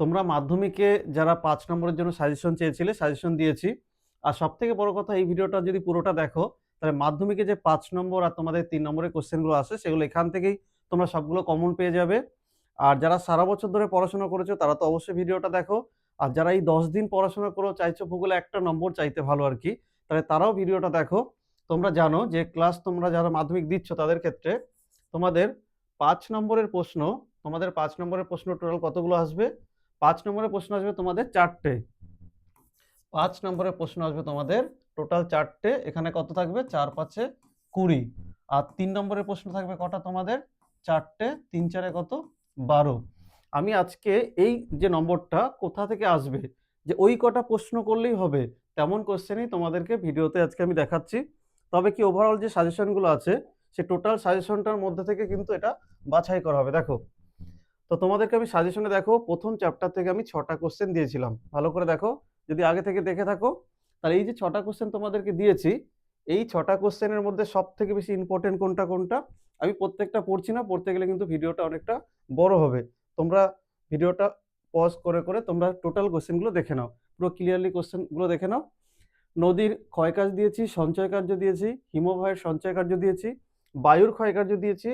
তোমরা মাধ্যমিকে যারা পাঁচ নম্বরের জন্য সাজেশন চেয়েছিলে সাজেশন দিয়েছি। আর সব থেকে বড় কথা, এই ভিডিওটা যদি পুরোটা দেখো, তাহলে মাধ্যমিকে যে পাঁচ নম্বর আর তোমাদের তিন নম্বরের কোশ্চেনগুলো আসে, সেগুলো এখান থেকেই তোমরা সবগুলো কমন পেয়ে যাবে। আর যারা সারা বছর ধরে পড়াশোনা করেছ, তারা তো অবশ্যই ভিডিওটা দেখো। আর যারা এই দশ দিন পড়াশোনা করো, চাইছো ভূগোলে একটা নম্বর চাইতে ভালো আর কি, তাহলে তারাও ভিডিওটা দেখো। তোমরা জানো যে ক্লাস তোমরা যারা মাধ্যমিক দিচ্ছ তাদের ক্ষেত্রে তোমাদের পাঁচ নম্বরের প্রশ্ন, তোমাদের পাঁচ নম্বরের প্রশ্ন টোটাল কতগুলো আসবে? পাঁচ নম্বরের প্রশ্ন আসবে তোমাদের চারটে। পাঁচ নম্বরের প্রশ্ন আসবে তোমাদের টোটাল চারটে, এখানে কত থাকবে? চার, পাঁচে কুড়ি। আর তিন নম্বরের প্রশ্ন থাকবে কটা তোমাদের? চারটে, তিন, চারে কত? বারো। আমি আজকে এই যে নম্বরটা কোথা থেকে আসবে, যে ওই কটা প্রশ্ন করলেই হবে, তেমন কোশ্চেনই তোমাদেরকে ভিডিওতে আজকে আমি দেখাচ্ছি। তবে কি ওভারঅল যে সাজেশনগুলো আছে, সে টোটাল সাজেশনটার মধ্যে থেকে কিন্তু এটা বাছাই করা হবে। দেখো তো তোমাদেরকে আমি সাজেশনে দেখো, প্রথম চ্যাপ্টার থেকে আমি ছটা কোশ্চেন দিয়েছিলাম। ভালো করে দেখো, যদি আগে থেকে দেখে থাকো, তাহলে এই যে ছটা কোশ্চেন তোমাদেরকে দিয়েছি, এই ছটা কোশ্চেনের মধ্যে সব থেকে বেশি ইম্পর্টেন্ট কোনটা কোনটা? আমি প্রত্যেকটা পড়ছি না, পড়তে গেলে কিন্তু ভিডিওটা অনেকটা বড় হবে। তোমরা ভিডিওটা পজ করে করে তোমরা টোটাল কোশ্চেনগুলো দেখে নাও। পুরো ক্লিয়ারলি কোশ্চেনগুলো দেখে নাও। নদীর ক্ষয়কার্য দিয়েছি, সঞ্চয় কার্য দিয়েছি, হিমবাহের সঞ্চয় কার্য দিয়েছি, বায়ুর ক্ষয়কার্য দিয়েছি,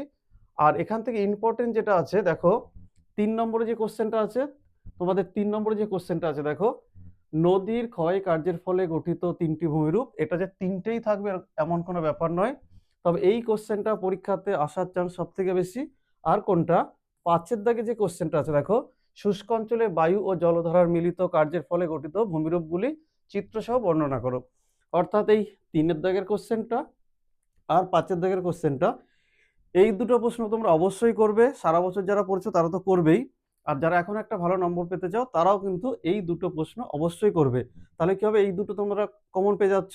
আর এখান থেকে ইম্পর্টেন্ট যেটা আছে, দেখো তিন নম্বরে যে কোশ্চেনটা আছে, তোমাদের তিন নম্বরে যে কোশ্চেনটা আছে, দেখো। নদীর ক্ষয় কার্যের ফলে গঠিত তিনটি ভূমিরূপ, এটা যে তিনটেই থাকবে এমন কোনো ব্যাপার নয়। তবে এই কোশ্চেনটা পরীক্ষাতে আসার চান্স সব থেকে বেশি। আর কোনটা? পাঁচের দাগে যে কোশ্চেনটা আছে, দেখো। শুষ্ক অঞ্চলে বায়ু ও জলধারার মিলিত কার্যের ফলে গঠিত ভূমিরূপগুলি চিত্রসহ বর্ণনা করো। অর্থাৎ এই তিনের দাগের কোশ্চেনটা আর পাঁচের দাগের কোশ্চেনটা এই দুটো প্রশ্ন তোমরা অবশ্যই করবে। সারা বছর যারা পড়ছো তারা তো করবেই। আর যারা এখন একটা ভালো নম্বর পেতে চাও, তারাও কিন্তু এই দুটো প্রশ্ন অবশ্যই করবে। তাহলে কি হবে? এই দুটো তোমরা কমন পেয়ে যাচ্ছ।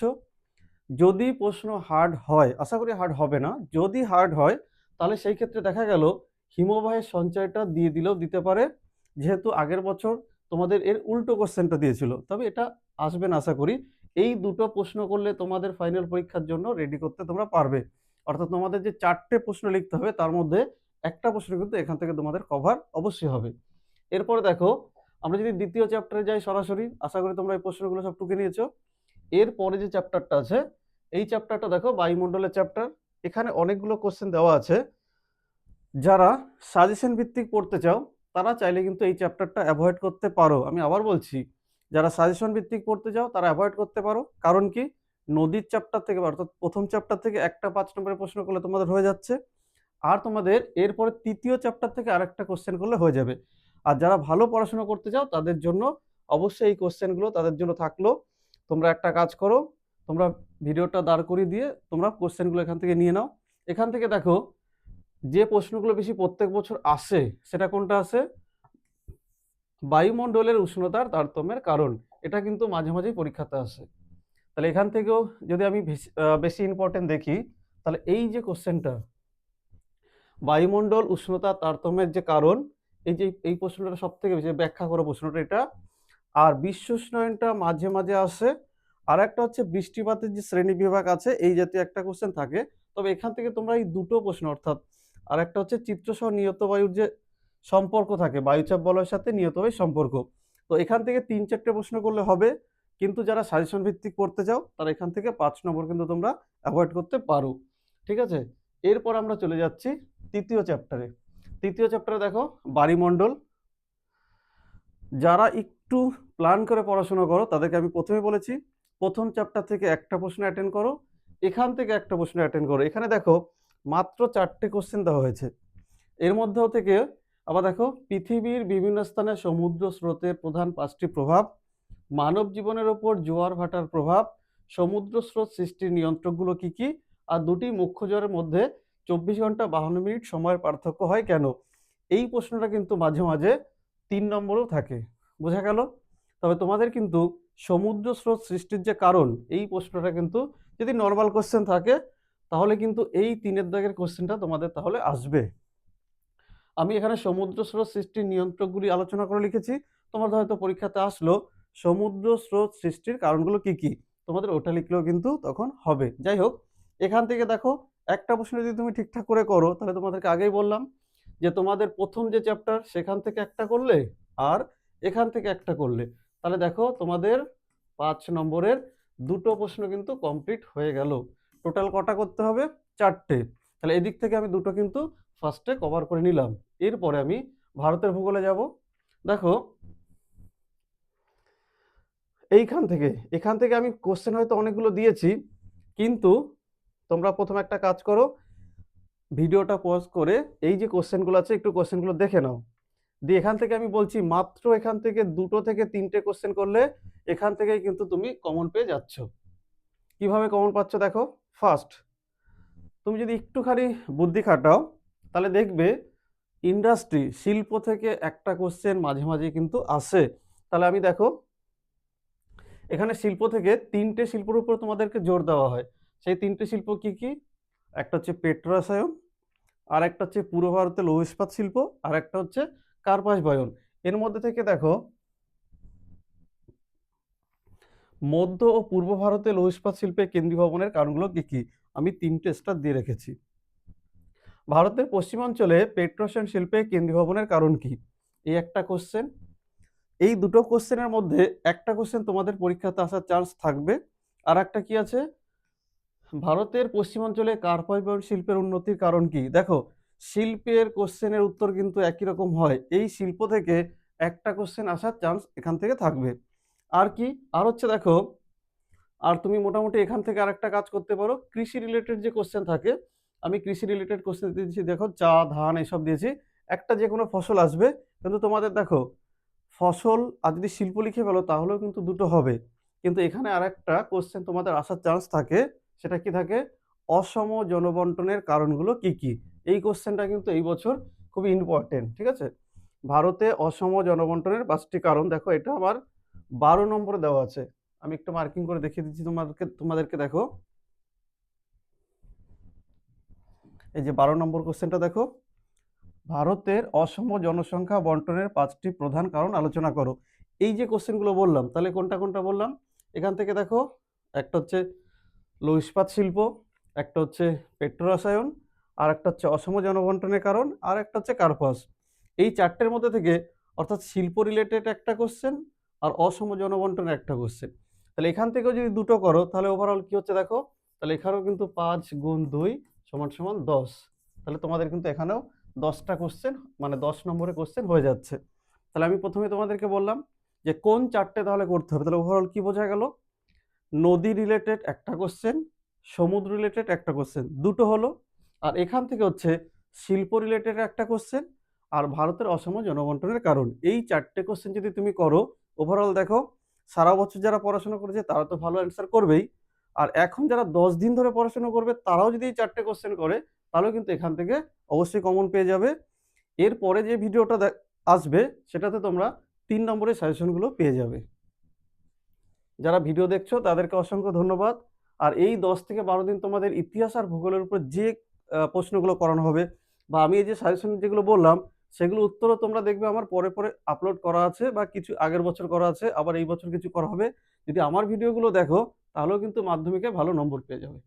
যদি প্রশ্ন হার্ড হয়, আশা করি হার্ড হবে না, যদি হার্ড হয়, তাহলে সেই ক্ষেত্রে দেখা গেল, হিমবাহের সঞ্চয়টা দিয়ে দিলেও দিতে পারে। যেহেতু আগের বছর তোমাদের এর উল্টো কোশ্চেনটা দিয়েছিল, তবে এটা আসবে না, আশা করি। এই দুটো প্রশ্ন করলে তোমাদের ফাইনাল পরীক্ষার জন্য রেডি করতে তোমরা পারবে। অর্থাৎ তোমাদের যে চারটে প্রশ্ন লিখতে হবে, তার মধ্যে একটা প্রশ্ন কিন্তু এখান থেকে তোমাদের কভার অবশ্যই হবে। এরপরে দেখো, আমরা যদি দ্বিতীয় চ্যাপ্টারে যাই সরাসরি, আশা করি তোমরা এই প্রশ্নগুলো সব টুকে নিয়েছো। এরপরে যে চ্যাপ্টারটা আছে, এই চ্যাপ্টারটা দেখো বায়ুমণ্ডলের চ্যাপ্টার এখানে অনেকগুলো কোশ্চেন দেওয়া আছে। যারা সাজেশন ভিত্তিক পড়তে চাও, তারা চাইলে কিন্তু এই চ্যাপ্টারটা অ্যাভয়েড করতে পারো। আমি আবার বলছি, যারা সাজেশন ভিত্তিক পড়তে চাও, তারা অ্যাভয়েড করতে পারো। কারণ কি? নদীর চ্যাপ্টার থেকে অর্থাৎ প্রথম চ্যাপ্টার থেকে একটা পাঁচ নম্বরের প্রশ্ন করলে তোমাদের হয়ে যাচ্ছে। আর তোমাদের এরপরে তৃতীয় চ্যাপ্টার থেকে আরেকটা কোশ্চেন করলে হয়ে যাবে। আর যারা ভালো পড়াশোনা করতে চাও, তাদের জন্য অবশ্যই এই কোশ্চেনগুলো তাদের জন্য থাকল। তোমরা একটা কাজ করো, তোমরা ভিডিওটা দাঁড় করিয়ে দিয়ে তোমরা কোশ্চেনগুলো এখান থেকে নিয়ে নাও। এখান থেকে দেখো, যে প্রশ্নগুলো বেশি প্রত্যেক বছর আসে, সেটা কোনটা আসে? বায়ুমণ্ডলের উষ্ণতার তারতম্যের কারণ। এটা কিন্তু মাঝে মাঝেই পরীক্ষাতে আসে। তাহলে এখান থেকেও যদি আমি বেশি- ইম্পর্টেন্ট দেখি, তাহলে এই যে কোশ্চেনটা বায়ুমণ্ডল উষ্ণতা তারতম্যের যে কারণ, এই যে, এই প্রশ্নটা সব থেকে বেশি, ব্যাখ্যা করো প্রশ্নটা এটা। আর বিশ্ব উষ্ণায়নটা মাঝে মাঝে আসে, আর একটা হচ্ছে বৃষ্টিপাতের যে শ্রেণি বিভাগ আছে, এই জাতীয় একটা কোশ্চেন থাকে। তবে এখান থেকে তোমরা এই দুটো প্রশ্ন, অর্থাৎ আর একটা হচ্ছে চিত্রসহ নিয়ত বায়ুর যে সম্পর্ক থাকে, বায়ুচাপ বলয়ের সাথে নিয়ত বায়ুর সম্পর্ক। তো এখান থেকে তিন চারটে প্রশ্ন করলে হবে। কিন্তু যারা সাজেশন ভিত্তিক পড়তে চাও, তারা এখান থেকে পাঁচ নম্বর কিন্তু তোমরা অ্যাভয়েড করতে পারো। ঠিক আছে? এরপর আমরা চলে যাচ্ছি তৃতীয় চ্যাপ্টারে তৃতীয় চ্যাপ্টারে দেখো, বাড়িমণ্ডল। যারা একটু প্ল্যান করে পড়াশোনা করো, তাদেরকে আমি প্রথমে বলেছি, প্রথম চ্যাপ্টার থেকে একটা প্রশ্ন অ্যাটেন্ড করো, এখান থেকে একটা প্রশ্ন অ্যাটেন্ড করো। এখানে দেখো, মাত্র চারটে কোশ্চেন দেওয়া হয়েছে। এর মধ্যেও থেকে আবার দেখো, পৃথিবীর বিভিন্ন স্থানে সমুদ্র স্রোতের প্রধান পাঁচটি প্রভাব মানব জীবনের ওপর জোয়ার ভাটার প্রভাব সমুদ্র স্রোত সৃষ্টির নিয়ন্ত্রকগুলো কি কি, আর দুটি মুখ্য জ্বরের মধ্যে চব্বিশ ঘণ্টা বাহান্ন মিনিট সময়ের পার্থক্য হয় কেন? এই প্রশ্নটা কিন্তু মাঝে মাঝে তিন নম্বরেও থাকে। বোঝা গেল? তবে তোমাদের কিন্তু সমুদ্র স্রোত সৃষ্টির যে কারণ, এই প্রশ্নটা কিন্তু যদি নর্মাল কোশ্চেন থাকে, তাহলে কিন্তু এই তিনের দাগের কোশ্চেনটা তোমাদের তাহলে আসবে। আমি এখানে সমুদ্র স্রোত সৃষ্টির নিয়ন্ত্রকগুলি আলোচনা করে লিখেছি। তোমাদের হয়তো পরীক্ষাতে আসলো সমুদ্র স্রোত সৃষ্টির কারণগুলো কি কি? তোমাদের ওটা লিখলেও কিন্তু তখন হবে। যাই হোক, এখান থেকে দেখো, একটা প্রশ্ন যদি তুমি ঠিকঠাক করে করো, তাহলে তোমাদেরকে আগেই বললাম যে তোমাদের প্রথম যে চ্যাপ্টার সেখান থেকে একটা করলে আর এখান থেকে একটা করলে। তাহলে দেখো, তোমাদের পাঁচ নম্বরের দুটো প্রশ্ন কিন্তু কমপ্লিট হয়ে গেল। টোটাল কটা করতে হবে? চারটে। তাহলে এদিক থেকে আমি দুটো কিন্তু ফার্স্টে কভার করে নিলাম। এরপরে আমি ভারতের ভূগোলে যাব। দেখো এইখান থেকে, এখান থেকে আমি কোশ্চেন হয়তো অনেকগুলো দিয়েছি, কিন্তু তোমরা প্রথমে একটা কাজ করো, ভিডিওটা পজ করে এই যে কোশ্চেনগুলো আছে, একটু কোশ্চেনগুলো দেখে নাও। দিয়ে এখান থেকে আমি বলছি, মাত্র এখান থেকে দুটো থেকে তিনটে কোশ্চেন করলে এখান থেকেই কিন্তু তুমি কমন পেয়ে যাচ্ছ। কীভাবে কমন পাচ্ছ দেখো? ফার্স্ট তুমি যদি একটুখানি বুদ্ধি খাটাও, তাহলে দেখবে ইন্ডাস্ট্রি শিল্প থেকে একটা কোশ্চেন মাঝে মাঝে কিন্তু আসে। তাহলে আমি দেখো এখানে শিল্প থেকে তিনটে শিল্পের উপর তোমাদেরকে জোর দেওয়া হয়। সেই তিনটে শিল্প কি কি? একটা হচ্ছে পেট্রোরাসায়ন আর একটা হচ্ছে পূর্ব ভারতের লৌহ ইস্পাত শিল্প আর একটা হচ্ছে কার্পাস বয়ন। এর মধ্যে থেকে দেখো, মধ্য ও পূর্ব ভারতে লৌহ ইস্পাত শিল্পের কেন্দ্রীয় ভবনের কারণগুলো কি কি? আমি তিনটে স্টার দিয়ে রেখেছি। ভারতের পশ্চিমাঞ্চলে পেট্রোশন শিল্পে কেন্দ্রীয় ভবনের কারণ কি? এই একটা কোশ্চেন এই দুটো কোশ্চেনের মধ্যে একটা কোশ্চেন তোমাদের পরীক্ষাতে আসার চান্স থাকবে। আর একটা কি আছে? ভারতের পশ্চিমাঞ্চলে কার্পাইবন শিল্পের উন্নতির কারণ কি? দেখো, শিল্পের কোশ্চেনের উত্তর কিন্তু একই রকম হয়। এই শিল্প থেকে একটা কোশ্চেন আসার চান্স এখান থেকে থাকবে। আর কি? আর হচ্ছে দেখো, আর তুমি মোটামুটি এখান থেকে আরেকটা কাজ করতে পারো। কৃষি রিলেটেড যে কোশ্চেন থাকে, আমি কৃষি রিলেটেড কোশ্চেন দিয়েছি। দেখো, চা, ধান, এসব দিয়েছি। একটা যে কোনো ফসল আসবে। কিন্তু তোমাদের দেখো ফসল আর যদি শিল্প লিখে ফেলো, তাহলেও কিন্তু দুটো হবে। কিন্তু এখানে আর একটা কোশ্চেন তোমাদের আসার চান্স থাকে, সেটা কি থাকে? অসম জনবন্টনের কারণগুলো কি কি? এই কোশ্চেনটা কিন্তু এই বছর খুবই ইম্পর্টেন্ট ঠিক আছে? ভারতে অসম জনবন্টনের পাঁচটি কারণ, দেখো এটা আমার বারো নম্বরে দেওয়া আছে। আমি একটু মার্কিং করে দেখিয়ে দিচ্ছি তোমাদেরকে তোমাদেরকে দেখো। এই যে বারো নম্বর কোশ্চেনটা দেখো। ভারতের অসম জনসংখ্যা বন্টনের পাঁচটি প্রধান কারণ আলোচনা করো। এই যে কোশ্চেনগুলো বললাম, তাহলে কোনটা কোনটা বললাম? এখান থেকে দেখো, একটা হচ্ছে লৌহ ইস্পাত শিল্প, একটা হচ্ছে পেট্রোরাসায়ন, আর একটা হচ্ছে অসম জনবন্টনের কারণ, আর একটা হচ্ছে কার্পাস। এই চারটের মধ্যে থেকে অর্থাৎ শিল্প রিলেটেড একটা কোশ্চেন আর অসম জনবন্টনের একটা কোশ্চেন তাহলে এখান থেকেও যদি দুটো করো, তাহলে ওভারঅল কি হচ্ছে দেখো? তাহলে এখানেও কিন্তু পাঁচ গুণ দুই সমান সমান দশ। তাহলে তোমাদের কিন্তু এখানেও দশটা কোশ্চেন মানে দশ নম্বরে কোশ্চেন হয়ে যাচ্ছে। তাহলে আমি প্রথমে তোমাদেরকে বললাম যে কোন চারটে তাহলে করতে হবে? তাহলে ওভারঅল কি বোঝা গেল? নদী রিলেটেড একটা কোশ্চেন সমুদ্র রিলেটেড একটা কোশ্চেন দুটো হলো। আর এখান থেকে হচ্ছে শিল্প রিলেটেড একটা কোশ্চেন আর ভারতের অসম জনবন্টনের কারণ। এই চারটে কোশ্চেন যদি তুমি করো ওভারঅল দেখো, সারা বছর যারা পড়াশোনা করেছে তারা তো ভালো অ্যান্সার করবেই। আর এখন যারা দশ দিন ধরে পড়াশোনা করবে, তারাও যদি এই চারটে কোশ্চেন করে, তাহলেও কিন্তু এখান থেকে অবশ্যই কমন পেয়ে যাবে। এরপরে যে ভিডিওটা আসবে, সেটাতে তোমরা তিন নম্বরের সাজেশনগুলো পেয়ে যাবে। যারা ভিডিও দেখছ, তাদেরকে অসংখ্য ধন্যবাদ। আর এই দশ থেকে বারো দিন তোমাদের ইতিহাস আর ভূগোলের উপর যে প্রশ্নগুলো করানো হবে, বা আমি এই যে সাজেশন যেগুলো বললাম, সেগুলো উত্তরও তোমরা দেখবে আমার পরে পরে আপলোড করা আছে, বা কিছু আগের বছর করা আছে, আবার এই বছর কিছু করা হবে। যদি আমার ভিডিওগুলো দেখো তাহলেও কিন্তু মাধ্যমিকে ভালো নম্বর পেয়ে যাবে।